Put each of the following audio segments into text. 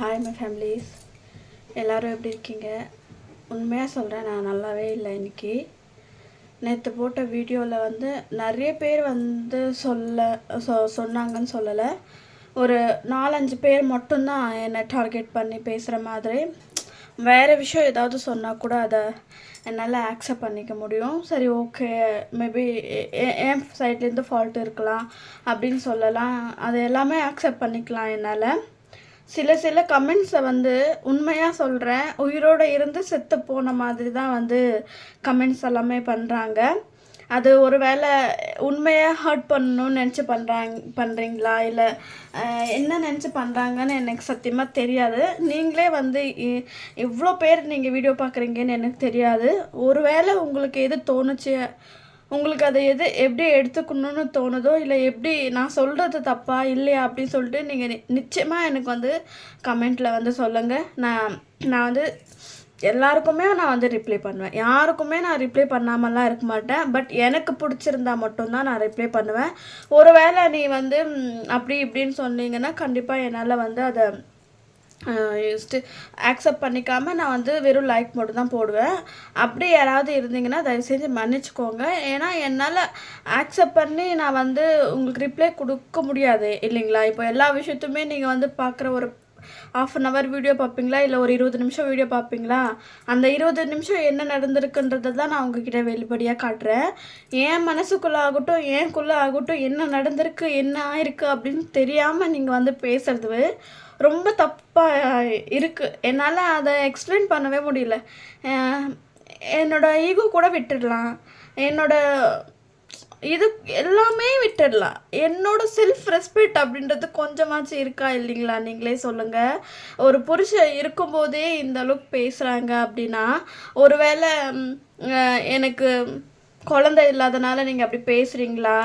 Hi my families எல்லோரும் எப்படி இருக்கீங்க? உண்மையாக சொல்கிறேன் நான் நல்லாவே இல்லை இன்னைக்கு. நேற்று போட்ட வீடியோவில் வந்து நிறைய பேர் வந்து சொல்ல சொ சொன்னாங்கன்னு சொல்லலை. ஒரு நாலஞ்சு பேர் மட்டும்தான் என்னை டார்கெட் பண்ணி பேசுகிற மாதிரி. வேறு விஷயம் ஏதாவது சொன்னால் கூட அதை என்னால் ஆக்செப்ட் பண்ணிக்க முடியும். சரி ஓகே மேபி என் சைட்லேருந்து ஃபால்ட் இருக்கலாம் அப்படின்னு சொல்லலாம். அது எல்லாமே ஆக்செப்ட் பண்ணிக்கலாம் என்னால். சில சில கமெண்ட்ஸை வந்து உண்மையாக சொல்கிறேன் உயிரோடு இருந்து செத்து போன மாதிரி தான் வந்து கமெண்ட்ஸ் எல்லாமே பண்ணுறாங்க அது ஒரு வேளை உண்மையாக ஹர்ட் பண்ணணும்னு நினச்சி பண்ணுறாங்க பண்ணுறீங்களா இல்லை என்ன நினச்சி பண்ணுறாங்கன்னு எனக்கு சத்தியமாக தெரியாது. நீங்களே வந்து இ- இவ்வளோ பேர் நீங்கள் வீடியோ பார்க்குறீங்கன்னு எனக்கு தெரியாது. ஒரு வேளை உங்களுக்கு எது தோணுச்சு உங்களுக்கு அதை எது எப்படி எடுத்துக்கணும்னு தோணுதோ இல்லை எப்படி நான் சொல்கிறது தப்பா இல்லையா அப்படின்னு சொல்லிட்டு நீங்கள் நிச்சயமாக எனக்கு வந்து கமெண்ட்டில் வந்து சொல்லுங்கள் நான் நான் வந்து எல்லாருக்குமே நான் வந்து ரிப்ளை பண்ணுவேன். யாருக்குமே நான் ரிப்ளை பண்ணாமலாம் இருக்க மாட்டேன். பட் எனக்கு பிடிச்சிருந்தா மட்டும்தான் நான் ரிப்ளை பண்ணுவேன். ஒருவேளை நீ வந்து அப்படி இப்படின்னு சொன்னீங்கன்னா கண்டிப்பாக என்னால் வந்து அதை ஆக்செப்ட் பண்ணிக்காமல் நான் வந்து வெறும் லைக் மட்டும் தான் போடுவேன். அப்படி யாராவது இருந்தீங்கன்னா தயவு செஞ்சு மன்னிச்சுக்கோங்க. ஏன்னா என்னால் ஆக்செப்ட் பண்ணி நான் வந்து உங்களுக்கு ரிப்ளை கொடுக்க முடியாது இல்லைங்களா? இப்போ எல்லா விஷயத்துமே நீங்கள் வந்து பார்க்குற ஒரு ஆஃப் அன் ஹவர் வீடியோ பார்ப்பீங்களா? இல்லை ஒரு இருபது நிமிஷம் வீடியோ பார்ப்பீங்களா? அந்த இருபது நிமிஷம் என்ன நடந்திருக்குன்றதை தான் நான் உங்ககிட்ட வெளிப்படையாக காட்டுறேன். என் மனசுக்குள்ளே ஆகட்டும் ஏன்குள்ளே ஆகட்டும் என்ன நடந்திருக்கு என்ன ஆயிருக்கு அப்படின்னு தெரியாமல் நீங்கள் வந்து பேசுறது ரொம்ப தப்பாக இருக்குது என்னால் அதை எக்ஸ்பிளைன் பண்ணவே முடியல. என்னோடய ஈகோ கூட விட்டுடலாம். என்னோடய இது எல்லாமே விட்டுடலாம். என்னோட செல்ஃப் ரெஸ்பெக்ட் அப்படின்றது கொஞ்சமாச்சும் இருக்கா இல்லைங்களா? நீங்களே சொல்லுங்கள் ஒரு புருஷன் இருக்கும்போதே இந்த அளவுக்கு பேசுகிறாங்க அப்படின்னா ஒருவேளை எனக்கு குழந்தை இல்லாதனால நீங்கள் அப்படி பேசுகிறீங்களா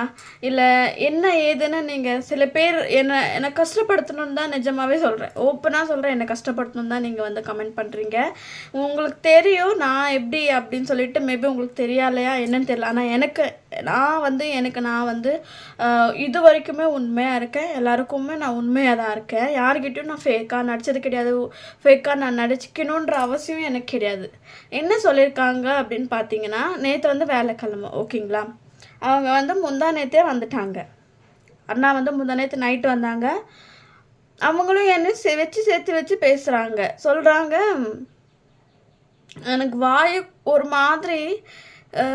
இல்லை என்ன ஏதுன்னு நீங்கள் சில பேர் என்னை என்னை கஷ்டப்படுத்தணும்னு தான் நிஜமாகவே சொல்கிறேன் ஓப்பனாக சொல்கிறேன் என்னை கஷ்டப்படுத்தணும் தான் நீங்கள் வந்து கமெண்ட் பண்ணுறீங்க உங்களுக்கு தெரியும் நான் எப்படி அப்படின்னு சொல்லிட்டு மேபி உங்களுக்கு தெரியாலையா என்னன்னு தெரியல. ஆனால் எனக்கு நான் வந்து எனக்கு நான் வந்து இது வரைக்குமே உண்மையாக இருக்கேன். எல்லாருக்குமே நான் உண்மையாக தான் இருக்கேன். யார்கிட்டையும் நான் ஃபேக்காக நடித்தது கிடையாது. ஃபேக்காக நான் நடிச்சிக்கணுன்ற அவசியம் எனக்கு கிடையாது. என்ன சொல்லியிருக்காங்க அப்படின்னு பார்த்தீங்கன்னா நேற்று வந்து வேலைக்கிழமை ஓகேங்களா? அவங்க வந்து முந்தா நேற்றே வந்துட்டாங்க. அண்ணா வந்து முந்தா நேற்று நைட்டு வந்தாங்க. அவங்களும் என்ன வச்சு சேர்த்து வச்சு பேசுகிறாங்க சொல்கிறாங்க எனக்கு வாய் ஒரு மாதிரி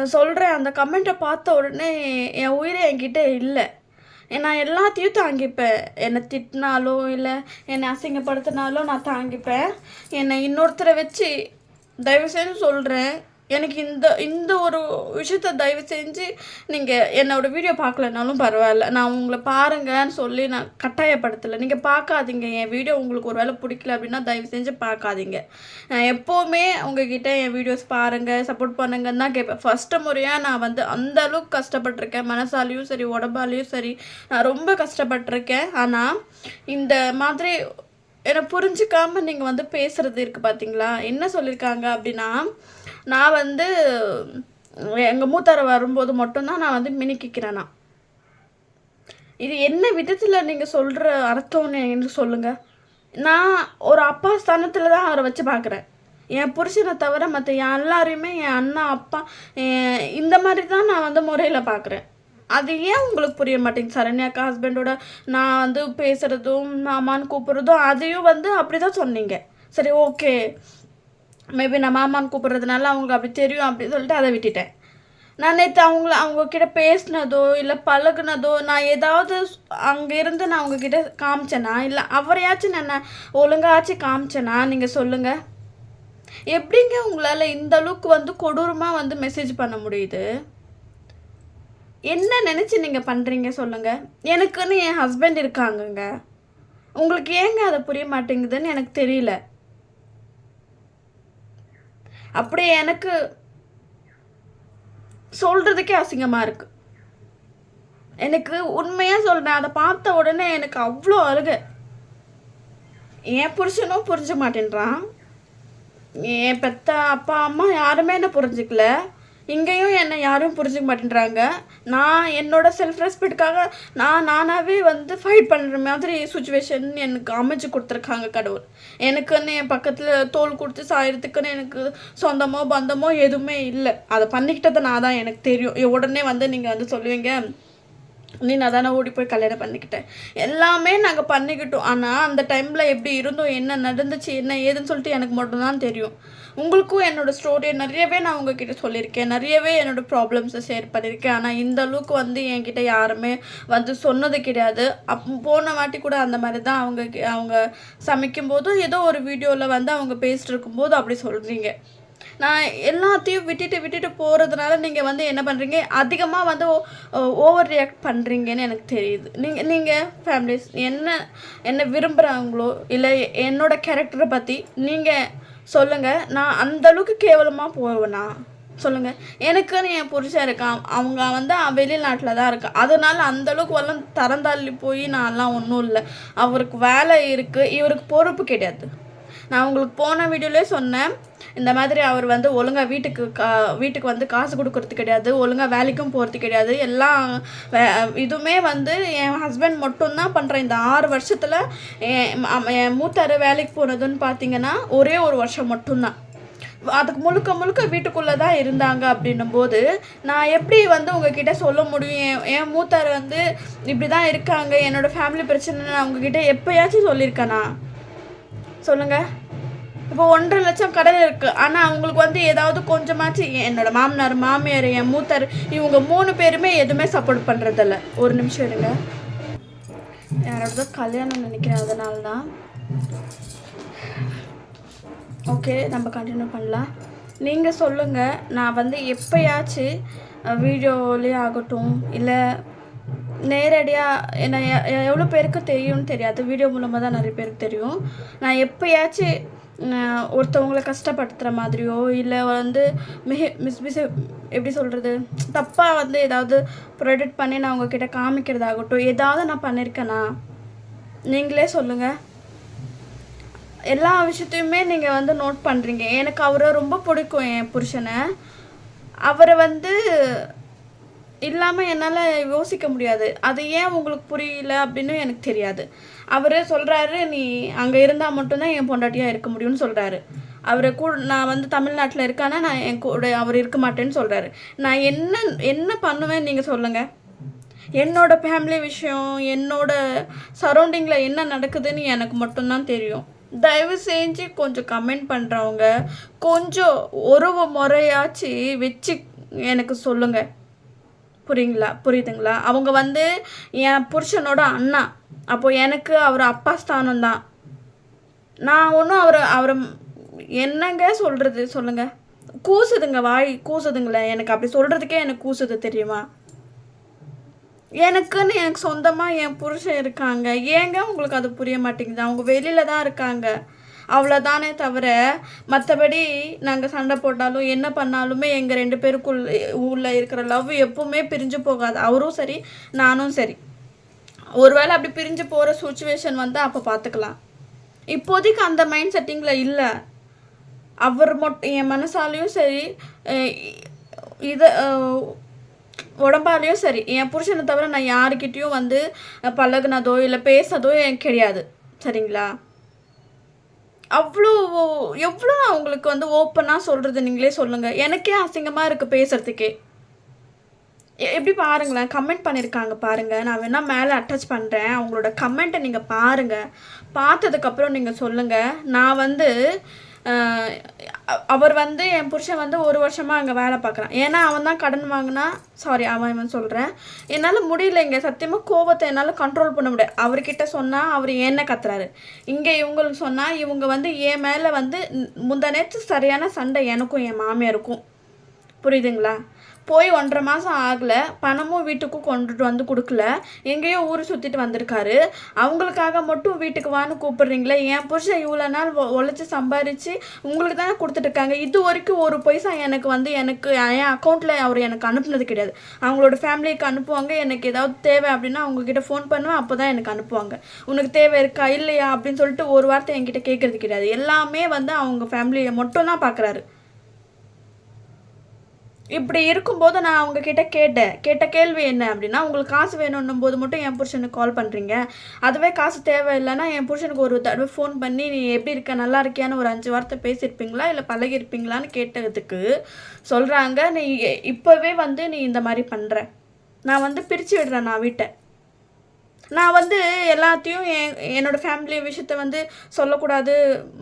சொல்கிறேன் அந்த கமெண்ட்டை பார்த்த உடனே என் உயிரே என்கிட்ட இல்லை. நான் எல்லாத்தையும் தாங்கிப்பேன். என்னை திட்டினாலோ இல்லை என்னை அசிங்கப்படுத்தினாலோ நான் தாங்கிப்பேன். என்னை இன்னொருத்தரை வச்சு தயவு செஞ்சு சொல்கிறேன் எனக்கு இந்த இந்த ஒரு விஷயத்த தயவு செஞ்சு நீங்கள் என்னோட வீடியோ பார்க்கலனாலும் பரவாயில்ல. நான் உங்களை பாருங்கன்னு சொல்லி நான் கட்டாயப்படுத்தலை. நீங்கள் பார்க்காதீங்க. என் வீடியோ உங்களுக்கு ஒரு வேளை பிடிக்கல அப்படின்னா தயவு செஞ்சு பார்க்காதீங்க. நான் எப்போவுமே உங்ககிட்ட என் வீடியோஸ் பாருங்கள் சப்போர்ட் பண்ணுங்கன்னு தான் கேட்பேன். ஃபஸ்ட்டு முறையாக நான் வந்து அந்த அளவுக்கு கஷ்டப்பட்டிருக்கேன். மனசாலையும் சரி உடம்பாலையும் சரி. நான் ரொம்ப கஷ்டப்பட்டிருக்கேன். ஆனால் இந்த மாதிரி என்னை புரிஞ்சுக்காமல் நீங்கள் வந்து பேசுகிறது இருக்குது பார்த்தீங்களா என்ன சொல்லியிருக்காங்க அப்படின்னா நான் வந்து எங்கள் மூத்தாரை வரும்போது மட்டும்தான் நான் வந்து மினிக்கிக்கிறேனா. இது என்ன விதத்தில் நீங்கள் சொல்கிற அர்த்தம்னு எனக்கு சொல்லுங்கள் நான் ஒரு அப்பா ஸ்தானத்தில் தான் அவரை வச்சு பார்க்குறேன் என் புருஷனை தவிர மற்ற எல்லாரையுமே என் அண்ணா அப்பா இந்த மாதிரி தான் நான் வந்து முறையில் பார்க்குறேன் அது ஏன் உங்களுக்கு புரிய மாட்டேங்குது? சரண்யாக்கா ஹஸ்பண்டோட நான் வந்து பேசுகிறதும் மாமான்னு கூப்பிட்றதும் அதையும் வந்து அப்படி தான் சொன்னீங்க. சரி ஓகே மேபி நான் மாமான்னு கூப்பிட்றதுனால அவங்களுக்கு அப்படி தெரியும் அப்படின்னு சொல்லிட்டு அதை விட்டுட்டேன். நான் நேற்று அவங்கள அவங்க கிட்ட பேசினதோ இல்லை பழகுனதோ நான் ஏதாவது அங்கே இருந்து நான் அவங்கக்கிட்ட காமிச்சேனா? இல்லை அவரையாச்சும் நான் ஒழுங்காச்சும் காமிச்சேனா? நீங்கள் சொல்லுங்கள் எப்படிங்க உங்களால் இந்த அளவுக்கு வந்து கொடூரமாக வந்து மெசேஜ் பண்ண முடியுது? என்ன நினச்சி நீங்கள் பண்ணுறீங்க சொல்லுங்கள் எனக்குன்னு என் ஹஸ்பண்ட் இருக்காங்கங்க. உங்களுக்கு ஏங்க அதை புரிய மாட்டேங்குதுன்னு எனக்கு தெரியல. அப்படியே எனக்கு சொல்கிறதுக்கே அசிங்கமாக இருக்கு. எனக்கு உண்மையாக சொல்கிறேன் அதை பார்த்த உடனே எனக்கு அவ்வளோ அழுக. என் புருஷனும் புரிஞ்ச மாட்டேன்றான். என் பெத்த அப்பா அம்மா யாருமே என்ன புரிஞ்சுக்கல. இங்கேயும் என்னை யாரும் புரிஞ்சுக்க மாட்டேன்றாங்க. நான் என்னோட செல்ஃப் ரெஸ்பெக்டுக்காக நான் நானாகவே வந்து ஃபைட் பண்ணுற மாதிரி சுச்சுவேஷன் எனக்கு அமைச்சு கொடுத்துருக்காங்க கடவுள். எனக்குன்னு என் பக்கத்தில் தோல் கொடுத்து சாயறதுக்குன்னு எனக்கு சொந்தமோ பந்தமோ எதுவுமே இல்லை. அதை பண்ணிக்கிட்டது நான் தான் எனக்கு தெரியும். உடனே வந்து நீங்கள் வந்து சொல்லுவீங்க நீ நான் தானே ஓடி போய் கல்யாணம் பண்ணிக்கிட்டேன். எல்லாமே நாங்கள் பண்ணிக்கிட்டோம். ஆனால் அந்த டைமில் எப்படி இருந்தோம் என்ன நடந்துச்சு என்ன ஏதுன்னு சொல்லிட்டு எனக்கு மட்டும்தான் தெரியும். உங்களுக்கும் என்னோடய ஸ்டோரியை நிறையவே நான் உங்ககிட்ட சொல்லியிருக்கேன். நிறையவே என்னோடய ப்ராப்ளம்ஸை ஷேர் பண்ணியிருக்கேன். ஆனால் இந்த அளவுக்கு வந்து என்கிட்ட யாருமே வந்து சொன்னது கிடையாது. அப் போன வாட்டி கூட அந்த மாதிரி தான் அவங்க அவங்க சமைக்கும்போது ஏதோ ஒரு வீடியோவில் வந்து அவங்க பேசிட்டு இருக்கும்போது அப்படி சொல்கிறீங்க நான் எல்லாத்தையும் விட்டுட்டு விட்டுட்டு போகிறதுனால நீங்கள் வந்து என்ன பண்ணுறீங்க அதிகமாக வந்து ஓவர் ரியாக்ட் பண்ணுறீங்கன்னு எனக்கு தெரியுது. நீங்கள் நீங்கள் ஃபேமிலிஸ் என்ன என்ன விரும்புகிறாங்களோ இல்லை என்னோட கேரக்டரை பற்றி நீங்கள் சொல்லுங்கள் நான் அந்தளவுக்கு கேவலமாக போவேண்ணா சொல்லுங்கள் எனக்குன்னு என் புருஷன் இருக்கான் அவங்க வந்து வெளிநாட்டில் தான் இருக்கா? அதனால அந்தளவுக்கு எல்லாம் தரந்தாள்ளி போய் நான்லாம் ஒன்றும் இல்லை. அவருக்கு வேலை இருக்குது இவருக்கு பொறுப்பு கிடையாது. நான் உங்களுக்கு போன வீடியோலேயே சொன்னேன். இந்த மாதிரி அவர் வந்து ஒழுங்காக வீட்டுக்கு கா வீட்டுக்கு வந்து காசு கொடுக்கறது கிடையாது ஒழுங்காக வேலைக்கும் போகிறது கிடையாது. எல்லாம் இதுவுமே வந்து என் ஹஸ்பண்ட் மட்டும்தான் பண்ணுறேன் இந்த ஆறு வருஷத்தில் என் மூத்தார் வேலைக்கு போனதுன்னு பார்த்தீங்கன்னா ஒரே ஒரு வருஷம் மட்டும்தான். அதுக்கு முழுக்க முழுக்க வீட்டுக்குள்ளே தான் இருந்தாங்க அப்படின்னும் போது நான் எப்படி வந்து உங்ககிட்ட சொல்ல முடியும்? என் என் மூத்தார் வந்து இப்படி தான் இருக்காங்க. என்னோடய ஃபேமிலி பிரச்சனை நான் உங்ககிட்ட எப்போயாச்சும் சொல்லியிருக்கேனா? சொல்லுங்கள் இப்போ ஒன்றரை லட்சம் கடன் இருக்குது ஆனால் அவங்களுக்கு வந்து ஏதாவது கொஞ்சமாச்சு என்னோடய மாமனார் மாமியார் என் மூத்தார் இவங்க மூணு பேருமே எதுவுமே சப்போர்ட் பண்ணுறதில்ல ஒரு நிமிஷம் இருங்க. யாரோட கல்யாணம் நினைக்கிறேன் அதனால தான் ஓகே நம்ம கண்டினியூ பண்ணலாம். நீங்கள் சொல்லுங்கள் நான் வந்து எப்போயாச்சும் வீடியோலேயே ஆகட்டும் இல்லை நேரடியாக என்ன எவ்வளோ பேருக்கு தெரியும்னு தெரியாது. வீடியோ மூலமாக தான் நிறைய பேருக்கு தெரியும். நான் எப்போயாச்சும் ஒருத்தவங்களை கஷ்டப்படுத்துகிற மாதிரியோ இல்லை வந்து மிக மிஸ் எப்படி சொல்கிறது தப்பாக வந்து ஏதாவது ப்ரொடக்ட் பண்ணி நான் உங்ககிட்ட காமிக்கிறதாகட்டும் ஏதாவது நான் பண்ணியிருக்கேனா நீங்களே சொல்லுங்கள் எல்லா விஷயத்தையுமே நீங்கள் வந்து நோட் பண்ணுறீங்க எனக்கு அவரை ரொம்ப பிடிக்கும் என் புருஷனை. அவரை வந்து இல்லாமல் என்னால் யோசிக்க முடியாது. அது ஏன் உங்களுக்கு புரியல அப்படின்னு எனக்கு தெரியாது. அவர் சொல்கிறாரு நீ அங்கே இருந்தால் மட்டும்தான் என் பொண்டாட்டியாக இருக்க முடியும்னு சொல்கிறாரு அவரை கூ நான் வந்து தமிழ்நாட்டில் இருக்கானா நான் என் கூட அவர் இருக்க மாட்டேன்னு சொல்கிறாரு நான் என்ன என்ன பண்ணுவேன் நீங்கள் சொல்லுங்கள் என்னோட ஃபேமிலி விஷயம் என்னோட சரௌண்டிங்கில் என்ன நடக்குதுன்னு எனக்கு மட்டும்தான் தெரியும். தயவு செஞ்சு கொஞ்சம் கமெண்ட் பண்ணுறவங்க கொஞ்சம் உறவு முறையாச்சு வச்சு எனக்கு சொல்லுங்கள் புரியுங்களா? புரியுதுங்களா? அவங்க வந்து என் புருஷனோட அண்ணா. அப்போ எனக்கு அவர் அப்பா ஸ்தானம் தான் நான் ஒன்றும் அவர் அவரை என்னங்க சொல்கிறது சொல்லுங்கள் கூசுதுங்க வாய் கூசுதுங்களே. எனக்கு அப்படி சொல்கிறதுக்கே எனக்கு கூசுது தெரியுமா? எனக்குன்னு எனக்கு சொந்தமாக என் புருஷன் இருக்காங்க. ஏங்க உங்களுக்கு அது புரிய மாட்டேங்குது? அவங்க வெளியில் தான் இருக்காங்க. அவ்வளோதானே தவிர மற்றபடி நாங்கள் சண்டை போட்டாலும் என்ன பண்ணாலுமே எங்கள் ரெண்டு பேருக்குள் உள்ள இருக்கிற லவ் எப்பவுமே பிரிஞ்சு போகாது. அவரும் சரி நானும் சரி. ஒருவேளை அப்படி பிரிஞ்சு போகிற சுச்சுவேஷன் வந்தால் அப்போ பார்த்துக்கலாம் இப்போதைக்கு அந்த மைண்ட் செட்டிங்கில் இல்லை. அவர் மொட் என் மனசாலையும் சரி இதை உடம்பாலேயும் சரி என் புருஷனை தவிர நான் யாருக்கிட்டேயும் வந்து பழகுனதோ இல்லை பேசதோ எனக்கு கிடையாது. சரிங்களா? அவ்வளோ எவ்வளோ நான் உங்களுக்கு வந்து ஓப்பனாக சொல்கிறது நீங்களே சொல்லுங்கள் எனக்கே அசிங்கமாக இருக்குது பேசுகிறதுக்கே எப்படி பாருங்களேன் கமெண்ட் பண்ணியிருக்காங்க பாருங்கள் நான் வேணால் மேலே அட்டாச் பண்ணுறேன் அவங்களோட கமெண்ட்டை நீங்கள் பாருங்கள் பார்த்ததுக்கப்புறம் நீங்கள் சொல்லுங்கள் நான் வந்து அவர் வந்து என் புருஷன் வந்து ஒரு வருஷமாக அங்கே வேலை பார்க்குறான். ஏன்னா அவன் தான் கடன் வாங்கினா சாரி அவன் இவன் சொல்கிறேன் என்னால் முடியல இங்கே சத்தியமாக கோபத்தை என்னால் கண்ட்ரோல் பண்ண முடியாது அவர்கிட்ட சொன்னால் அவர் என்ன கத்துறாரு? இங்கே இவங்களுக்கு சொன்னால் இவங்க வந்து என் மேலே வந்து முந்த நேற்று சரியான சண்டை எனக்கும் என் மாமியாருக்கும். புரியுதுங்களா? போய் ஒன்றரை மாதம் ஆகலை. பணமும் வீட்டுக்கும் கொண்டுட்டு வந்து கொடுக்கல. எங்கேயோ ஊர் சுற்றிட்டு வந்திருக்காரு. அவங்களுக்காக மட்டும் வீட்டுக்கு வான்னு கூப்பிட்றீங்களே? என் புருஷன் இவ்வளோ நாள் உழைச்சி சம்பாரித்து உங்களுக்கு தானே கொடுத்துட்ருக்காங்க இது வரைக்கும் ஒரு பைசா எனக்கு வந்து எனக்கு என் அக்கௌண்ட்டில் அவர் எனக்கு அனுப்புனது கிடையாது. அவங்களோட ஃபேமிலிக்கு அனுப்புவாங்க. எனக்கு ஏதாவது தேவை அப்படின்னா அவங்கக்கிட்ட ஃபோன் பண்ணுவேன். அப்போ தான் எனக்கு அனுப்புவாங்க. உனக்கு தேவை இருக்கா? இல்லையா? அப்படின்னு சொல்லிட்டு ஒரு வார்த்தை என்கிட்ட கேட்குறது கிடையாது. எல்லாமே வந்து அவங்க ஃபேமிலியை மட்டும் தான் பார்க்குறாரு இப்படி இருக்கும்போது நான் அவங்க கிட்ட கேட்டேன். கேட்ட கேள்வி என்ன அப்படின்னா உங்களுக்கு காசு வேணும்னும் போது மட்டும் என் புருஷனுக்கு கால் பண்ணுறீங்க அதுவே காசு தேவையில்லைன்னா என் புருஷனுக்கு ஒரு தடவை ஃபோன் பண்ணி நீ எப்படி இருக்க? நல்லா இருக்கியான்னு ஒரு அஞ்சு வார்த்தை பேசியிருப்பீங்களா? இல்லை பழகிருப்பீங்களான்னு கேட்டதுக்கு சொல்கிறாங்க நீ இப்போவே வந்து நீ இந்த மாதிரி பண்ணுற நான் வந்து பிரித்து விடுறேன் நான் வீட்டை. நான் வந்து எல்லாத்தையும் என் என்னோடய ஃபேமிலி விஷயத்த வந்து சொல்லக்கூடாது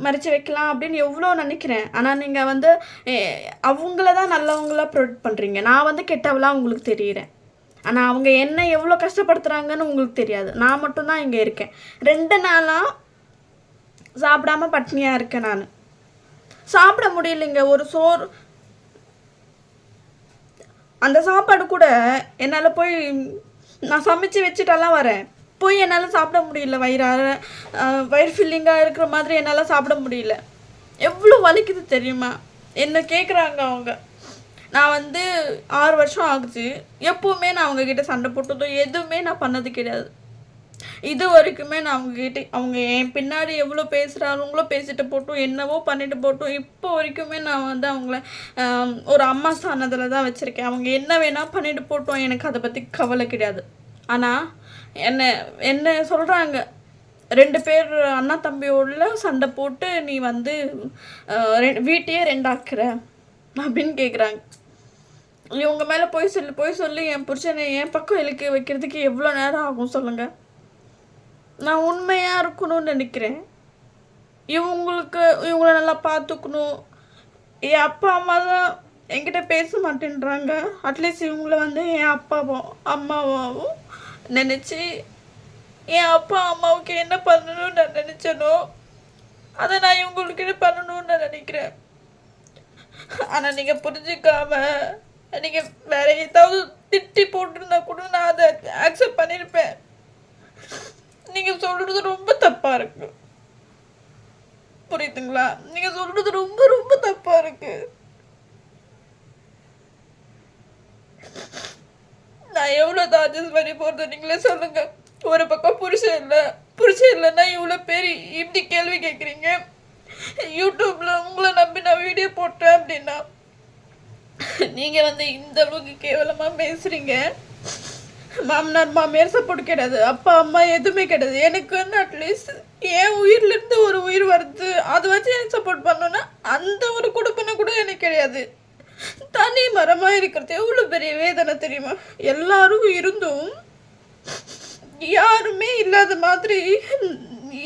மறைச்சி வைக்கலாம் அப்படின்னு எவ்வளோ நினைக்கிறேன். ஆனால் நீங்கள் வந்து அவங்கள தான் நல்லவங்களா ப்ரொடெக்ட் பண்ணுறீங்க நான் வந்து கெட்டவளாக உங்களுக்கு தெரியிறேன். ஆனால் அவங்க என்ன எவ்வளோ கஷ்டப்படுத்துகிறாங்கன்னு உங்களுக்கு தெரியாது. நான் மட்டும்தான் இங்கே இருக்கேன். ரெண்டு நாளாக சாப்பிடாம பட்னியாக இருக்கேன் நான். சாப்பிட முடியலைங்க. ஒரு சோறு அந்த சாப்பாடு கூட என்னால் போய் நான் சமைச்சு வச்சுட்டெல்லாம் வரேன். போய் என்னால் சாப்பிட முடியல. வயிறார வயிறு ஃபில்லிங்காக இருக்கிற மாதிரி என்னால் சாப்பிட முடியல. எவ்வளோ வலிக்குது தெரியுமா? என்ன கேட்குறாங்க அவங்க. நான் வந்து ஆறு வருஷம் ஆகுச்சு எப்போவுமே நான் அவங்கக்கிட்ட சண்டை போட்டதோ எதுவுமே நான் பண்ணது கிடையாது. இது வரைக்குமே நான் அவங்கக்கிட்ட அவங்க என் பின்னாடி எவ்வளோ பேசுகிறாங்களோ பேசிட்டு போட்டும் என்னவோ பண்ணிட்டு போட்டும் இப்போ வரைக்குமே நான் வந்து அவங்கள ஒரு அம்மா ஸ்தானத்தில் தான் வச்சுருக்கேன். அவங்க என்ன வேணால் பண்ணிட்டு போட்டோம். எனக்கு அதை பற்றி கவலை கிடையாது. ஆனால் என்ன என்ன சொல்கிறாங்க ரெண்டு பேர் அண்ணா தம்பியோட சண்டை போட்டு நீ வந்து வீட்டையே ரெண்டாக்குற அப்படின்னு கேட்குறாங்க இவங்க மேலே போய் சொல்லி போய் சொல்லி என் புருஷனை என் பக்கம் இழுக்க வைக்கிறதுக்கு எவ்வளோ நேரம் ஆகும் சொல்லுங்கள் நான் உண்மையாக இருக்கணும்னு நினைக்கிறேன். இவங்களுக்கு இவங்கள நல்லா பார்த்துக்கணும். என் அப்பா அம்மா தான் என்கிட்ட பேச மாட்டேன்றாங்க. அட்லீஸ்ட் இவங்கள வந்து என் அப்பாவும் அம்மாவாவும் நினச்சி என் அப்பா அம்மாவுக்கு என்ன பண்ணணும்னு நான் நினச்சனோ அதை நான் இவங்களுக்கு பண்ணணும்னு நான் நினைக்கிறேன். ஆனால் நீங்கள் புரிஞ்சுக்காம நீங்கள் வேற ஏதாவது திட்டி போட்டிருந்தா கூட நான் அதை அக்செப்ட் பண்ணியிருப்பேன் நீங்கள் சொல்கிறது ரொம்ப தப்பாக இருக்கு. புரியுதுங்களா? நீங்கள் சொல்றது ரொம்ப ரொம்ப தப்பு இருக்கு நான் எவ்வளவு தான் அட்ஜஸ்ட் பண்ணி போகிறது நீங்களே சொல்லுங்க. ஒரு பக்கம் புருஷன் இல்லை புருஷன் இல்லைன்னா இவ்வளோ பேர் இப்படி கேள்வி கேட்குறீங்க யூடியூப்பில் உங்களை நம்பி நான் வீடியோ போட்டேன் அப்படின்னா நீங்கள் வந்து இந்த அளவுக்கு கேவலமாக பேசுகிறீங்க மாமனார் மாமியார் சப்போர்ட் கிடையாது. அப்பா அம்மா எதுவுமே கிடையாது. எனக்கு வந்து அட்லீஸ்ட் என் உயிர்லேருந்து ஒரு உயிர் வருது. அதை வச்சு எனக்கு சப்போர்ட் பண்ணோன்னா அந்த ஒரு கொடுப்பனை கூட எனக்கு கிடையாது. தனி மரமா இருக்கிறது. எவ்வளவு பெரிய வேதனை தெரியுமா? எல்லாரும் இருந்தும் யாருமே இல்லாத மாதிரி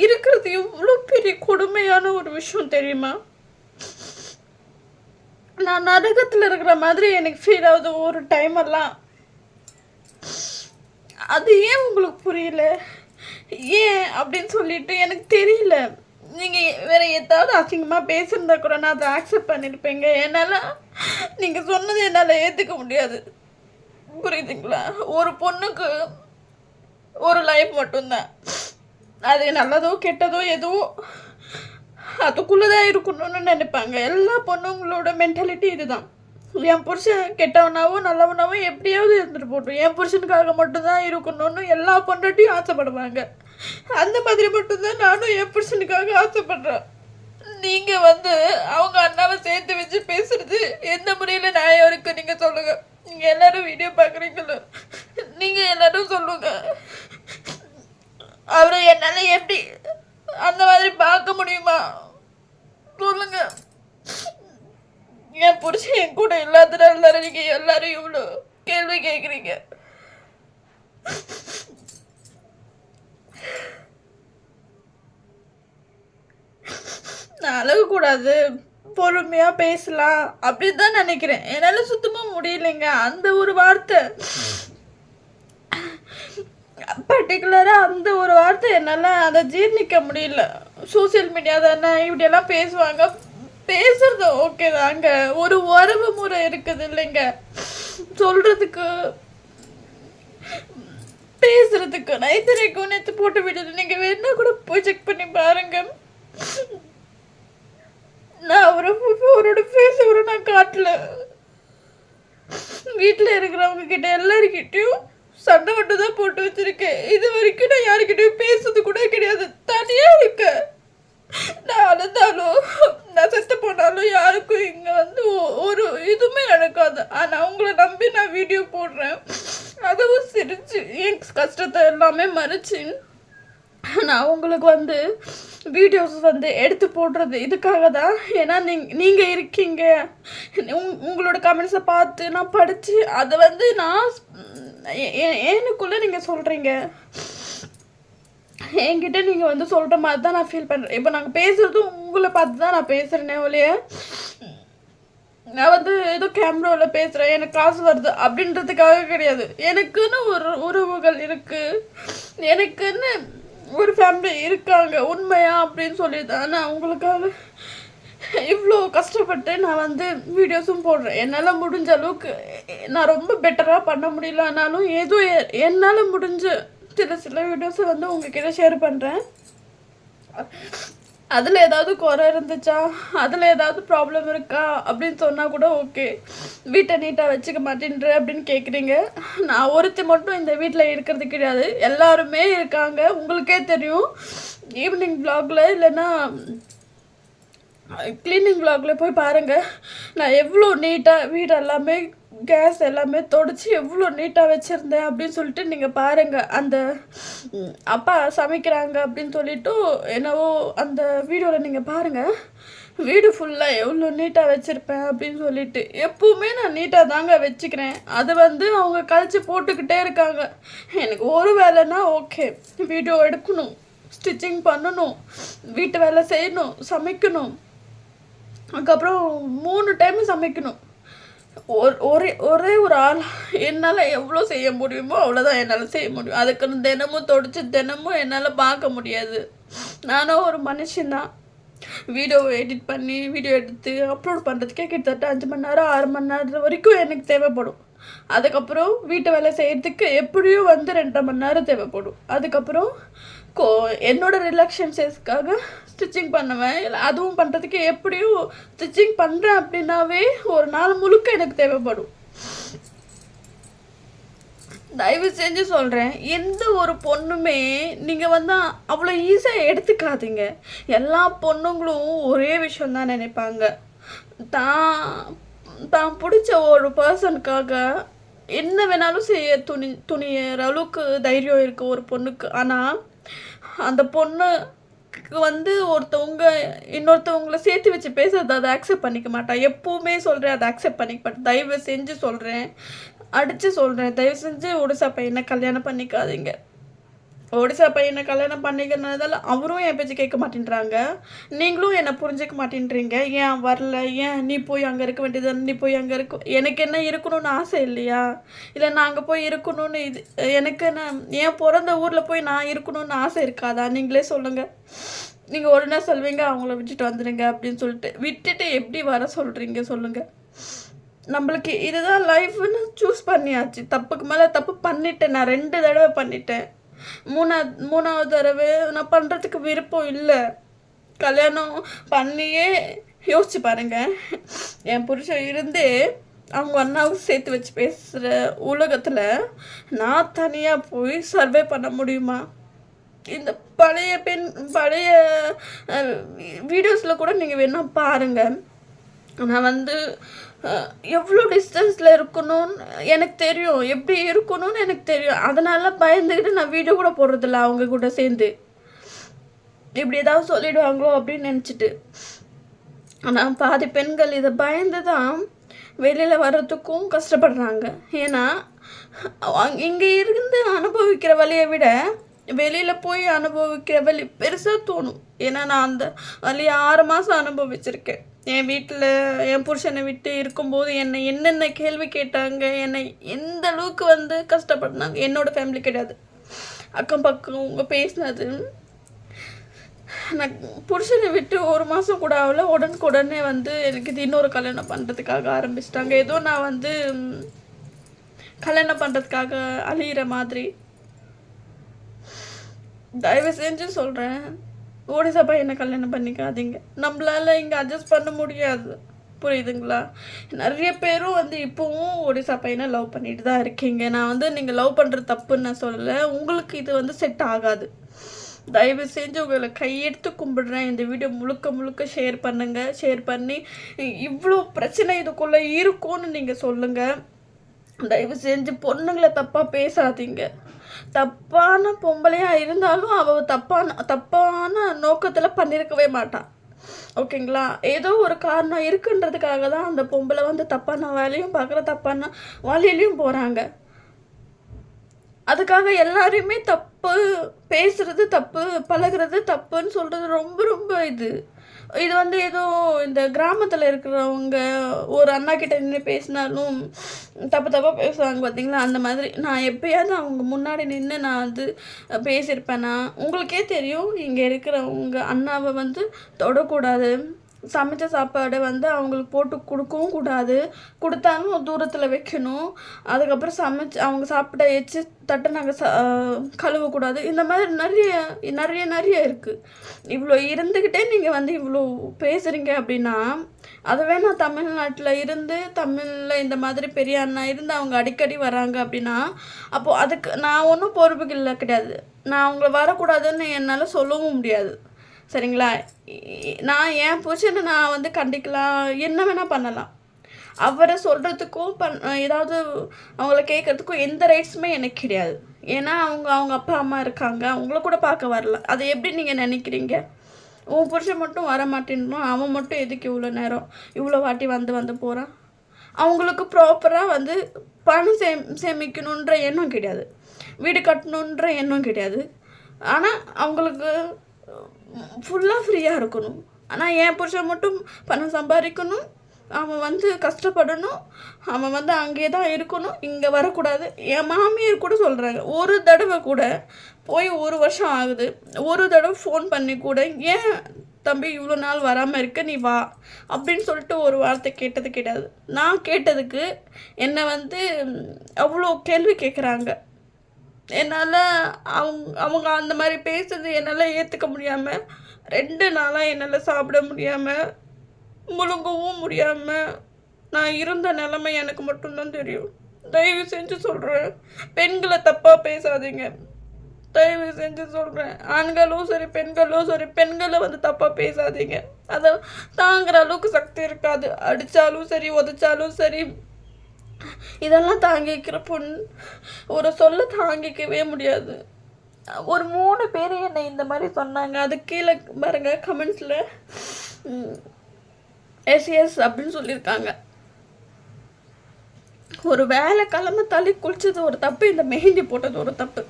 இருக்கிறது. எவ்வளோ பெரிய கொடுமையான ஒரு விஷயம் தெரியுமா? நான் நரகத்தில் இருக்கிற மாதிரி எனக்கு ஃபீல் ஆகுது. ஒரு டைம் எல்லாம். அது ஏன் உங்களுக்கு புரியல? ஏன் அப்படின்னு சொல்லிட்டு எனக்கு தெரியல. நீங்கள் வேற ஏதாவது அசிங்கமாக பேசியிருந்தா கூட நான் அதை ஆக்செப்ட் பண்ணியிருப்பேங்க என்னால் நீங்கள் சொன்னது என்னால் ஏற்றுக்க முடியாது. புரியுதுங்களா? ஒரு பொண்ணுக்கு ஒரு லைஃப் மட்டும்தான். அது நல்லதோ கெட்டதோ எதுவோ அதுக்குள்ளே தான் இருக்கணும்னு நினைப்பாங்க. எல்லா பொண்ணுங்களோட மென்டாலிட்டி இதுதான். என் புருஷன் கெட்டவனாவோ நல்லவனாவோ எப்படியாவது இருந்துட்டு போட்டோம் என் புருஷனுக்காக மட்டும்தான் இருக்கணும்னு எல்லா பொண்டாட்டியும் ஆசைப்படுவாங்க. அந்த மாதிரி மட்டும்தான் நானும் என் புருஷனுக்காக ஆசைப்படுறேன். நீங்கள் வந்து அவங்க அண்ணாவை சேர்த்து வச்சு பேசுறது எந்த முறையில் நியாயம் இருக்கு? நீங்கள் சொல்லுங்க. நீங்கள் எல்லாரும் வீடியோ பார்க்குறீங்களோ? நீங்கள் எல்லாரும் சொல்லுங்க. அவரு என்னால் எப்படி அந்த மாதிரி பார்க்க முடியுமா? சொல்லுங்க. என் புருஷன் என் கூட இல்லாதனால தானே நீங்க எல்லாரும் இவ்வளோ கேள்வி கேட்குறீங்க நான் அழகக்கூடாது பொறுமையாக பேசலாம் அப்படின்னு தான் நினைக்கிறேன். என்னால் சுத்தமாக முடியலைங்க. அந்த ஒரு வார்த்தை. பர்டிகுலராக அந்த ஒரு வார்த்தை என்னால் அதை ஜீர்ணிக்க முடியல. சோஷியல் மீடியா தானே இப்படியெல்லாம் பேசுவாங்க. பேசுறது ஓகே தாங்க. ஒரு உறவு முறை இருக்குது இல்லைங்க. சொல்கிறதுக்கு பேசுறதுக்கு. நான் நேற்று போட்டு விடுது நீங்கள் வேணா கூட போய் செக் பண்ணி பாருங்க. நான் அவரை அவரோட ஃபேஸ் அவரை நான் காட்டல. வீட்டில் இருக்கிறவங்க கிட்ட எல்லாருக்கிட்டையும் சண்டை மட்டும் தான் போட்டு வச்சிருக்கேன். இது வரைக்கும் நான் யாருக்கிட்டையும் பேசுறது கூட கிடையாது. தனியாக இருக்கேன் நான் அழுதாலும் நான் செத்து போனாலும் யாருக்கும் இங்கே வந்து ஒ- ஒரு இதுவுமே நடக்காது. ஆனால் அவங்கள நம்பி நான் வீடியோ போடுறேன். அதுவும் சிரிச்சு என் கஷ்டத்தை எல்லாமே மறைச்சு நான் அவங்களுக்கு வந்து வீடியோஸ் வந்து எடுத்து போடுறது இதுக்காக தான் ஏன்னா நீங் நீங்கள் இருக்கீங்க. உங் உங்களோட கமெண்ட்ஸை பார்த்து நான் படித்து அதை வந்து நான் எ- எனக்குள்ளே நீங்கள் சொல்கிறீங்க என்கிட்ட நீங்கள் வந்து சொல்கிற மாதிரி தான் நான் ஃபீல் பண்ணுறேன் இப்போ நாங்கள் பேசுகிறதும் உங்களை பார்த்து தான் நான் பேசுகிறேனே ஒழிய நான் வந்து ஏதோ கேமராவில் பேசுகிறேன் எனக்கு காசு வருது அப்படின்றதுக்காக கிடையாது. எனக்குன்னு ஒரு உறவுகள் இருக்குது எனக்குன்னு ஒரு ஃபேமிலி இருக்காங்க உண்மையா அப்படின்னு சொல்லி தான் நான் உங்களுக்காக இவ்வளோ கஷ்டப்பட்டு நான் வந்து வீடியோஸும் போடுறேன். என்னால் முடிஞ்ச அளவுக்கு நான் ரொம்ப பெட்டராக பண்ண முடியலனாலும் ஏதோ என்னால் முடிஞ்ச சில சில வீடியோஸை வந்து உங்ககிட்ட ஷேர் பண்ணுறேன் அதில் ஏதாவது குறை இருந்துச்சா? அதில் ஏதாவது ப்ராப்ளம் இருக்கா? அப்படின்னு சொன்னால் கூட ஓகே வீட்டை நீட்டாக வச்சுக்க மாட்டேன்ற அப்படின்னு கேட்குறீங்க நான் ஒருத்தி மட்டும் இந்த வீட்டில் இருக்கிறது கிடையாது. எல்லாருமே இருக்காங்க. உங்களுக்கே தெரியும். ஈவினிங் வ்ளாகில் இல்லைன்னா க்ளீனிங் vlogல போய் பாருங்கள் நான் எவ்வளோ நீட்டாக வீடு எல்லாமே கேஸ் எல்லாமே தொடச்சி எவ்வளோ நீட்டாக வச்சுருந்தேன் அப்படின்னு சொல்லிட்டு நீங்கள் பாருங்கள் அந்த அப்பா சமைக்கிறாங்க அப்படின்னு சொல்லிட்டு என்னவோ அந்த வீடியோவில் நீங்கள் பாருங்கள் வீடு ஃபுல்லாக எவ்வளோ நீட்டாக வச்சுருப்பேன் அப்படின்னு சொல்லிட்டு. எப்போவுமே நான் நீட்டாக தாங்க வச்சுக்கிறேன். அது வந்து அவங்க கழிச்சு போட்டுக்கிட்டே இருக்காங்க. எனக்கு ஒரு வேலைன்னா ஓகே வீடியோ எடுக்கணும் ஸ்டிச்சிங் பண்ணணும் வீட்டு வேலை செய்யணும் சமைக்கணும். அதுக்கப்புறம் மூணு டைம் சமைக்கணும். ஒரே ஒரே ஒரு ஆள் என்னால் எவ்வளோ செய்ய முடியுமோ அவ்வளோதான் என்னால் செய்ய முடியும். அதுக்குன்னு தினமும் தொடிச்சு தினமும் என்னால் பார்க்க முடியாது. நானும் ஒரு மனுஷன்தான் வீடியோவை எடிட் பண்ணி வீடியோ எடுத்து அப்லோட் பண்ணுறதுக்கே கிட்டத்தட்ட அஞ்சு மணி நேரம் ஆறு மணி நேரம் வரைக்கும் எனக்கு தேவைப்படும். அதுக்கப்புறம் வீட்டு வேலை செய்கிறதுக்கு எப்படியும் வந்து ரெண்டரை மணி நேரம் தேவைப்படும். அதுக்கப்புறம் கோ என்னோட ரிலாக்ஸேஷன்ஸ்க்காக ஸ்டிச்சிங் பண்ணுவேன். இல்லை அதுவும் பண்ணுறதுக்கு எப்படியும் ஸ்டிச்சிங் பண்ணுறேன் அப்படின்னாவே ஒரு நாள் முழுக்க எனக்கு தேவைப்படும். தயவு செஞ்சு சொல்கிறேன் எந்த ஒரு பொண்ணுமே நீங்கள் வந்து அவ்வளோ ஈஸியாக எடுத்துக்காதீங்க. எல்லா பொண்ணுங்களும் ஒரே விஷயம் தான் நினைப்பாங்க. தான் தான் பிடிச்ச ஒரு பர்சனுக்காக என்ன வேணாலும் செய்ய துணி துணியற அளவுக்கு தைரியம் இருக்குது ஒரு பொண்ணுக்கு. ஆனால் அந்த பொண்ணுக்கு வந்து ஒருத்தவங்க இன்னொருத்தவங்கள சேர்த்து வச்சு பேசுறது அதை அக்செப்ட் பண்ணிக்க மாட்டான் எப்போவுமே சொல்கிறேன் அதை அக்செப்ட் பண்ணிக்க மாட்டேன் தயவு செஞ்சு சொல்கிறேன் அடித்து சொல்கிறேன் தயவு செஞ்சு ஒடிசா பையனை கல்யாணம் பண்ணிக்காதீங்க. ஒடிசா பையனை கல்யாணம் பண்ணிக்கிறதுனால அவரும் என் பேச்சு கேட்க மாட்டேன்றாங்க. நீங்களும் என்னை புரிஞ்சுக்க மாட்டேன்றீங்க. ஏன் வரல? ஏன் நீ போய் அங்கே இருக்க வேண்டியது நீ போய் அங்கே இருக்க. எனக்கு என்ன இருக்கணும்னு ஆசை இல்லையா? இல்லை நான் அங்கே போய் இருக்கணும்னு இது எனக்கு என்ன ஏன் பிறந்த ஊரில் போய் நான் இருக்கணும்னு ஆசை இருக்காதா? நீங்களே சொல்லுங்கள் நீங்கள் ஒரு நாள் சொல்வீங்க அவங்கள விட்டுட்டு வந்துடுங்க அப்படின்னு சொல்லிட்டு. விட்டுட்டு எப்படி வர சொல்கிறீங்க சொல்லுங்கள் நம்மளுக்கு இதுதான் லைஃப்னு சூஸ் பண்ணியாச்சு. தப்புக்கு மேலே தப்பு பண்ணிட்டேன். நான் ரெண்டு தடவை பண்ணிட்டேன். மூணாவது மூணாவது தடவை நான் பண்ணுறதுக்கு விருப்பம் இல்லை. கல்யாணம் பண்ணியே யோசிச்சு பாருங்க. என் புருஷன் இருந்தே அவங்க அண்ணாவும் சேர்த்து வச்சு பேசுகிற உலகத்தில் நான் தனியாக போய் சர்வே பண்ண முடியுமா? இந்த பழைய பெண் பழைய வீடியோஸில் கூட நீங்கள் வேணால் பாருங்கள் நான் வந்து எவ்வளோ டிஸ்டன்ஸில் இருக்கணும்னு எனக்கு தெரியும். எப்படி இருக்கணும்னு எனக்கு தெரியும். அதனால பயந்துக்கிட்டு நான் வீடியோ கூட போடுறதில்ல. அவங்க கூட சேர்ந்து. இப்படி ஏதாவது சொல்லிடுவாங்களோ அப்படின்னு நினச்சிட்டு. ஆனால் பாதி பெண்கள் இதை பயந்து தான் வெளியில் வர்றதுக்கும் கஷ்டப்படுறாங்க. ஏன்னா இங்கே இருந்து அனுபவிக்கிற வழியை விட வெளியில் போய் அனுபவிக்கிற வழி பெருசாக தோணும். ஏன்னா நான் அந்த வழியை ஆறு மாதம் அனுபவிச்சிருக்கேன். என் வீட்டில் என் புருஷனை விட்டு இருக்கும்போது என்னை என்னென்ன கேள்வி கேட்டாங்க என்னை எந்த அளவுக்கு வந்து கஷ்டப்படுனாங்க என்னோடய ஃபேமிலி கிடையாது. அக்கம் பக்கம் அவங்க பேசினது. நான் புருஷனை விட்டு ஒரு மாதம் கூட ஆகல உடனுக்குடனே வந்து எனக்கு இது இன்னொரு கல்யாணம் பண்ணுறதுக்காக ஆரம்பிச்சிட்டாங்க. ஏதோ நான் வந்து கல்யாணம் பண்ணுறதுக்காக அழியிற மாதிரி. தயவு செஞ்சு சொல்கிறேன் ஒடிசா பையனை கல்யாணம் பண்ணிக்காதீங்க. நம்மளால இங்கே அட்ஜஸ்ட் பண்ண முடியாது. புரியுதுங்களா? நிறைய பேரும் வந்து இப்போவும் ஒடிசா பையனை லவ் பண்ணிட்டு தான் இருக்கீங்க. நான் வந்து நீங்கள் லவ் பண்ணுறது தப்புன்னு நான் சொல்லலை. உங்களுக்கு இது வந்து செட் ஆகாது. தயவு செஞ்சு உங்களை கையெடுத்து கும்பிடுறேன். இந்த வீடியோ முழுக்க முழுக்க ஷேர் பண்ணுங்கள் ஷேர் பண்ணி இவ்வளோ பிரச்சனை இதுக்குள்ளே இருக்கும்னு நீங்கள் சொல்லுங்கள் தயவு செஞ்சு பொண்ணுங்களை தப்பாக பேசாதீங்க. தப்பான பொம்பளையாக இருந்தாலும் அவள் தப்பான தப்பான நோக்கத்தில் பண்ணியிருக்கவே மாட்டான் ஓகேங்களா? ஏதோ ஒரு காரணம் இருக்குன்றதுக்காக தான் அந்த பொம்பளை வந்து தப்பான வேலையும் பார்க்குற தப்பான வழியிலையும் போகிறாங்க அதுக்காக எல்லாரையுமே தப்பு பேசுறது தப்பு பழகுறது தப்புன்னு சொல்கிறது ரொம்ப ரொம்ப இது. இது வந்து ஏதோ இந்த கிராமத்தில் இருக்கிறவங்க ஒரு அண்ணா கிட்ட நின்று பேசினாலும் தப்பு தப்பாக பேசுவாங்க பார்த்தீங்களா அந்த மாதிரி. நான் எப்பயாவது அவங்க முன்னாடி நின்று நான் வந்து பேசியிருப்பேன்னா உங்களுக்கே தெரியும் இங்கே இருக்கிறவங்க அண்ணாவை வந்து தொடக்கூடாது. சமைச்ச சாப்பாடை வந்து அவங்களுக்கு போட்டு கொடுக்கவும் கூடாது. கொடுத்தாலும் தூரத்தில் வைக்கணும். அதுக்கப்புறம் சமைச்சு அவங்க சாப்பிட எச்சு தட்டை நாங்கள் ச கழுவக்கூடாது. இந்த மாதிரி நிறைய நிறைய நிறைய இருக்குது இவ்வளோ இருந்துக்கிட்டே நீங்கள் வந்து இவ்வளோ பேசுகிறீங்க அப்படின்னா அதுவே நான் தமிழ்நாட்டில் இருந்து தமிழில் இந்த மாதிரி பெரிய அண்ணா இருந்து அவங்க அடிக்கடி வராங்க அப்படின்னா அப்போது அதுக்கு நான் ஒன்றும் பொறுப்புகள் இல்லை கிடையாது. நான் அவங்கள வரக்கூடாதுன்னு என்னால் சொல்லவும் முடியாது. சரிங்களா? நான் என் புருஷனை நான் வந்து கண்டிக்கலாம். என்ன வேணால் பண்ணலாம். அவரை சொல்கிறதுக்கும் பண் ஏதாவது அவங்கள கேட்குறதுக்கும் எந்த ரைட்ஸுமே எனக்கு கிடையாது. ஏன்னா அவங்க அவங்க அப்பா அம்மா இருக்காங்க. அவங்கள கூட பார்க்க வரல. அதை எப்படி நீங்கள் நினைக்கிறீங்க? உன் புருஷன் மட்டும் வர மாட்டேன்னு அவன் மட்டும் எதுக்கு இவ்வளோ நேரம் இவ்வளோ வாட்டி வந்து வந்து போகிறான் அவங்களுக்கு ப்ராப்பராக வந்து பணம் சே சேமிக்கணுன்ற எண்ணம் கிடையாது. வீடு கட்டணுன்ற எண்ணம் கிடையாது. ஆனால் அவங்களுக்கு ஃபுல்லாக ஃப்ரீயாக இருக்கணும். ஆனால் என் புருஷன் மட்டும் பணம் சம்பாதிக்கணும். அவன் வந்து கஷ்டப்படணும். அவன் வந்து அங்கே தான் இருக்கணும். இங்கே வரக்கூடாது. என் மாமியார் கூட சொல்கிறாங்க ஒரு தடவை கூட போய் ஒரு வருஷம் ஆகுது. ஒரு தடவை ஃபோன் பண்ணி கூட ஏன் தம்பி இவ்வளோ நாள் வராமல் இருக்க? நீ வா. அப்படின்னு சொல்லிட்டு ஒரு வார்த்தை கேட்டது கிடையாது. நான் கேட்டதுக்கு என்னை வந்து அவ்வளோ கேள்வி கேட்குறாங்க என்னால் அவங்க அவங்க அந்த மாதிரி பேசுறது என்னால் ஏற்றுக்க முடியாமல் ரெண்டு நாளாக என்னால் சாப்பிட முடியாமல் முழுங்கவும் முடியாமல் நான் இருந்த நிலைமை எனக்கு மட்டும்தான் தெரியும். தயவு செஞ்சு சொல்கிறேன் பெண்களை தப்பாக பேசாதீங்க. தயவு செஞ்சு சொல்கிறேன் ஆண்களும் சரி பெண்களும் சரி பெண்களை வந்து தப்பாக பேசாதீங்க. அதை தாங்குற அளவுக்கு சக்தி இருக்காது. அடித்தாலும் சரி உதைச்சாலும் சரி இதெல்லாம் தாங்கிக்கிற பொண்ணு. ஒரு சொல்ல தாங்கிக்கவே முடியாது. ஒரு மூணு பேர் என்னை இந்த மாதிரி சொன்னாங்க. அது கீழே பாருங்க கமெண்ட்ஸில் எஸ்எஸ் அப்படின்னு சொல்லியிருக்காங்க. ஒரு வேலை கிழமை தள்ளி குளிச்சது ஒரு தப்பு இந்த மெஹந்தி போட்டது ஒரு தப்பு.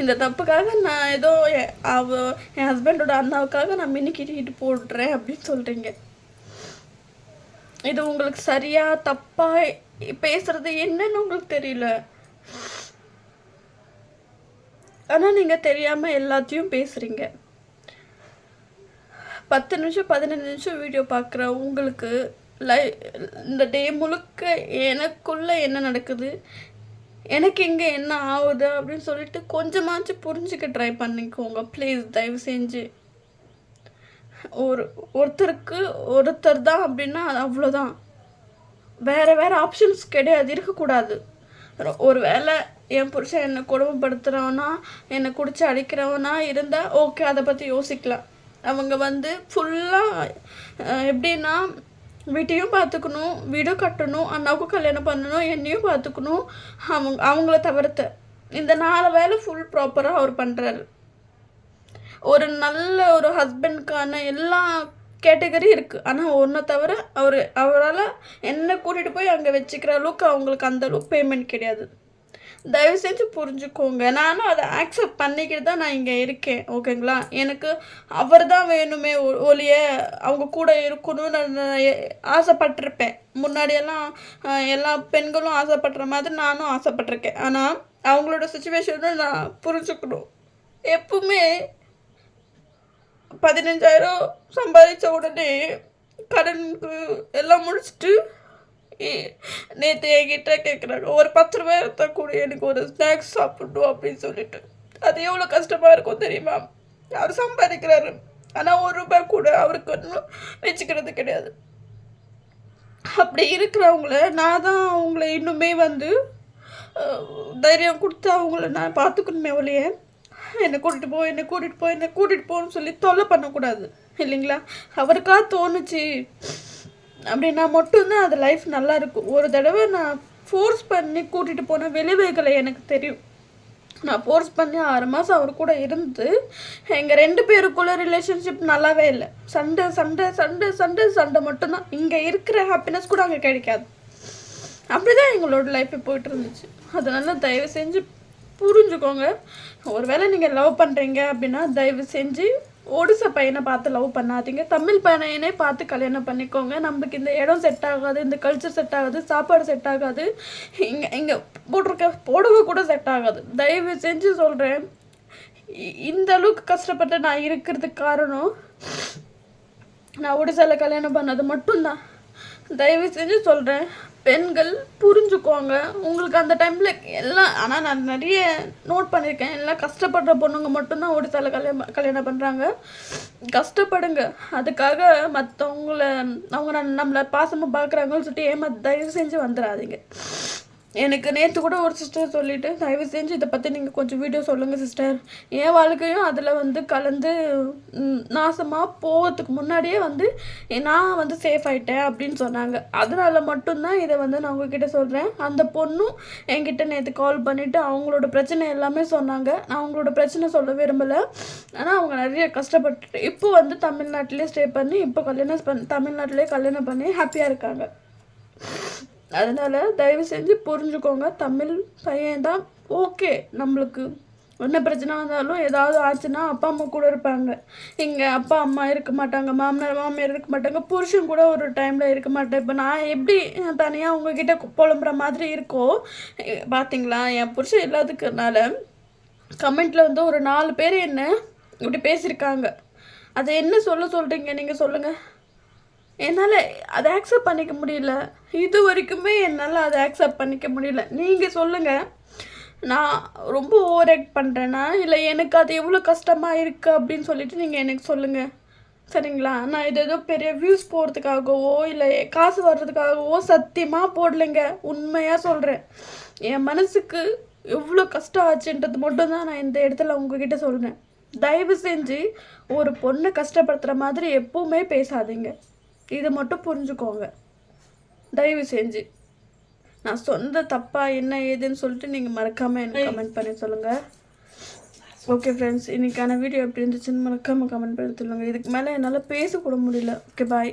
இந்த தப்புக்காக நான் ஏதோ அவ என் ஹஸ்பண்டோட அண்ணாவுக்காக நான் மின்னிக்கிட்டு போடுறேன் அப்படின்னு சொல்கிறீங்க இது உங்களுக்கு சரியா தப்பா பேசுறது என்னன்னு உங்களுக்கு தெரியல. ஆனால் நீங்கள் தெரியாமல் எல்லாத்தையும் பேசுகிறீங்க பத்து நிமிஷம் பதினஞ்சு நிமிஷம் வீடியோ பார்க்குற உங்களுக்கு லை இந்த டே முழுக்க எனக்குள்ளே என்ன நடக்குது? எனக்கு இங்கே என்ன ஆகுது அப்படின்னு சொல்லிட்டு கொஞ்சமாச்சும் புரிஞ்சுக்க ட்ரை பண்ணிக்கோங்க ப்ளீஸ் தயவு செஞ்சு. ஒரு ஒருத்தருக்கு ஒருத்தர் தான் அப்படின்னா அது அவ்வளோதான் வேறு வேறு ஆப்ஷன்ஸ் கிடையாது இருக்கக்கூடாது. ஒரு வேளை என் புருஷன் என்னை கொடுமைப்படுத்துகிறவனா என்னை குடிச்சு அடிக்கிறவனா இருந்தால் ஓகே அதை பற்றி யோசிக்கலாம். அவங்க வந்து ஃபுல்லாக எப்படின்னா வீட்டையும் பார்த்துக்கணும் வீடு கட்டணும் அண்ணாவுக்கும் கல்யாணம் பண்ணணும் என்னையும் பார்த்துக்கணும் அவங்க அவங்கள தவிர்த்து. இந்த நாலு வேலை ஃபுல் ப்ராப்பராக அவர் பண்ணுறாரு ஒரு நல்ல ஒரு ஹஸ்பண்ட்க்கான எல்லா கேட்டகரி இருக்குது ஆனால் ஒன்றை தவிர அவர் அவரால் என்ன கூட்டிகிட்டு போய் அங்கே வச்சுக்கிற அளவுக்கு அவங்களுக்கு அந்த அளவுக்கு பேமெண்ட் கிடையாது. தயவு செஞ்சு புரிஞ்சுக்கோங்க. நானும் அதை ஆக்செப்ட் பண்ணிக்கிட்டு தான் நான் இங்கே இருக்கேன். ஓகேங்களா எனக்கு அவர் தான் வேணுமே ஒளிய அவங்க கூட இருக்கணும்னு நான் ஆசைப்பட்டிருப்பேன். முன்னாடியெல்லாம் எல்லா பெண்களும் ஆசைப்படுற மாதிரி நானும் ஆசைப்பட்டிருக்கேன். ஆனால் அவங்களோட சுச்சுவேஷனும் நான் புரிஞ்சுக்கணும். எப்பவுமே பதினஞ்சாயிரம் சம்பாதிச்ச உடனே கடனுக்கு எல்லாம் முடிச்சுட்டு நேற்று என்கிட்ட கேட்குறாங்க ஒரு பத்து ரூபாய் எடுத்தால் கூட எனக்கு ஒரு ஸ்நாக்ஸ் சாப்பிடணும் அப்படின்னு சொல்லிட்டு. அது எவ்வளோ கஷ்டமாக இருக்கும் தெரியுமா? அவர் சம்பாதிக்கிறாரு. ஆனால் ஒரு ரூபாய் கூட அவருக்கு ஒன்றும் வச்சுக்கிறது கிடையாது. அப்படி இருக்கிறவங்கள நான் தான் அவங்கள இன்னுமே வந்து தைரியம் கொடுத்து அவங்கள நான் பார்த்துக்கணுமே ஒழிய என்னை கூட்டிகிட்டு போ என்னை கூட்டிகிட்டு போ என்னை கூட்டிகிட்டு போன்னு சொல்லி தொல்லை பண்ணக்கூடாது. இல்லைங்களா? அவருக்காக தோணுச்சு. அப்படின்னா மட்டும்தான் அது லைஃப் நல்லா இருக்கும். ஒரு தடவை நான் ஃபோர்ஸ் பண்ணி கூட்டிகிட்டு போன விளைவுகளை எனக்கு தெரியும். நான் ஃபோர்ஸ் பண்ணி ஆறு மாதம் அவர் கூட இருந்து எங்கள் ரெண்டு பேருக்குள்ள ரிலேஷன்ஷிப் நல்லாவே இல்லை. சண்டை சண்டை சண்டை சண்டை சண்டை மட்டும்தான். இங்கே இருக்கிற ஹாப்பினஸ் கூட அங்கே கிடைக்காது. அப்படிதான் எங்களோட லைஃப் போயிட்டு இருந்துச்சு. அதனால தயவு செஞ்சு புரிஞ்சுக்கோங்க. ஒருவேளை நீங்கள் லவ் பண்ணுறீங்க அப்படின்னா தயவு செஞ்சு ஒடிசா பையனை பார்த்து லவ் பண்ணாதீங்க. தமிழ் பையனையே பார்த்து கல்யாணம் பண்ணிக்கோங்க. நம்மளுக்கு இந்த இடம் செட் ஆகாது இந்த கல்ச்சர் செட் ஆகாது சாப்பாடு செட் ஆகாது. இங்கே இங்கே போட்டிருக்க புடவை கூட செட் ஆகாது. தயவு செஞ்சு சொல்கிறேன் இந்த அளவுக்கு கஷ்டப்பட்டு நான் இருக்கிறதுக்கு காரணம் நான் ஒடிசாவில் கல்யாணம் பண்ணது மட்டும்தான். தயவு செஞ்சு சொல்கிறேன் பெண்கள் புரிஞ்சுக்கோங்க உங்களுக்கு அந்த டைமில் எல்லாம் ஆனால் நான் நிறைய நோட் பண்ணியிருக்கேன். எல்லாம் கஷ்டப்படுற பொண்ணுங்க மட்டும்தான் ஒடிசாவில் கல்யாணம் கல்யாணம் பண்ணுறாங்க கஷ்டப்படுங்க. அதுக்காக மற்றவங்கள அவங்க நம்மளை பாசமாக பார்க்குறாங்கன்னு சொல்லிட்டு ஏமா தயவு செஞ்சு வந்துடாதீங்க. எனக்கு நேற்று கூட ஒரு சிஸ்டர் சொல்லிட்டு தயவு செஞ்சு இதை பற்றி நீங்கள் கொஞ்சம் வீடியோ சொல்லுங்கள் சிஸ்டர் என் வாழ்க்கையும் அதில் வந்து கலந்து நாசமாக போகிறதுக்கு முன்னாடியே வந்து நான் வந்து சேஃப் ஆயிட்டேன் அப்படின்னு சொன்னாங்க. அதனால் மட்டும்தான் இதை வந்து நான் உங்ககிட்ட சொல்கிறேன் அந்த பொண்ணும் என்கிட்ட நேற்று கால் பண்ணிவிட்டு அவங்களோட பிரச்சனை எல்லாமே சொன்னாங்க. நான் அவங்களோட பிரச்சனை சொல்ல விரும்பலை. ஆனால் அவங்க நிறைய கஷ்டப்பட்டு இப்போ வந்து தமிழ்நாட்டிலே ஸ்டே பண்ணி இப்போ கல்யாணம் பண்ணி தமிழ்நாட்டிலே கல்யாணம் பண்ணி ஹாப்பியாக இருக்காங்க. அதனால் தயவு செஞ்சு புரிஞ்சுக்கோங்க. தமிழ் பையன் தான் ஓகே நம்மளுக்கு என்ன பிரச்சனை வந்தாலும் ஏதாவது ஆச்சுன்னா அப்பா அம்மா கூட இருப்பாங்க. இங்கே அப்பா அம்மா இருக்க மாட்டாங்க மாமனார் மாமியார் இருக்க மாட்டாங்க புருஷன் கூட ஒரு டைமில் இருக்க மாட்டேன் இப்போ நான் எப்படி தனியாக உங்ககிட்ட புலம்புற மாதிரி இருக்கோ பார்த்தீங்களா என் புருஷன் இல்லாததுக்குனால கமெண்ட்டில் வந்து ஒரு நாலு பேர் என்ன இப்படி பேசியிருக்காங்க. அதை என்ன சொல்ல சொல்கிறீங்க நீங்கள் சொல்லுங்கள் என்னால் அதை ஆக்செப்ட் பண்ணிக்க முடியல. இது வரைக்குமே என்னால் அதை ஆக்செப்ட் பண்ணிக்க முடியல. நீங்கள் சொல்லுங்கள் நான் ரொம்ப ஓவர் ஆக்ட் பண்ணுறேன்னா இல்லை எனக்கு அது எவ்வளோ கஷ்டமாக இருக்குது அப்படின்னு சொல்லிட்டு நீங்கள் எனக்கு சொல்லுங்கள் சரிங்களா? நான் இது ஏதோ பெரிய வியூஸ் போகிறதுக்காகவோ இல்லை காசு வர்றதுக்காகவோ சத்தியமாக போடலைங்க. உண்மையாக சொல்கிறேன் என் மனசுக்கு எவ்வளோ கஷ்டம் ஆச்சுன்றது மட்டும்தான் நான் இந்த இடத்துல உங்ககிட்ட சொல்கிறேன் தயவு செஞ்சு ஒரு பொண்ணை கஷ்டப்படுத்துகிற மாதிரி எப்பவுமே பேசாதீங்க. இதை மட்டும் புரிஞ்சுக்கோங்க. தயவு செஞ்சு. நான் சொந்த தப்பா என்ன ஏதுன்னு சொல்லிட்டு நீங்கள் மறக்காமல் எனக்கு கமெண்ட் பண்ணி சொல்லுங்கள் ஓகே ஃப்ரெண்ட்ஸ் இன்னைக்கான வீடியோ எப்படி இருந்துச்சுன்னு மறக்காமல் கமெண்ட் பண்ணி சொல்லுங்கள் இதுக்கு மேலே என்னால் பேசக்கூட முடியல. Okay bye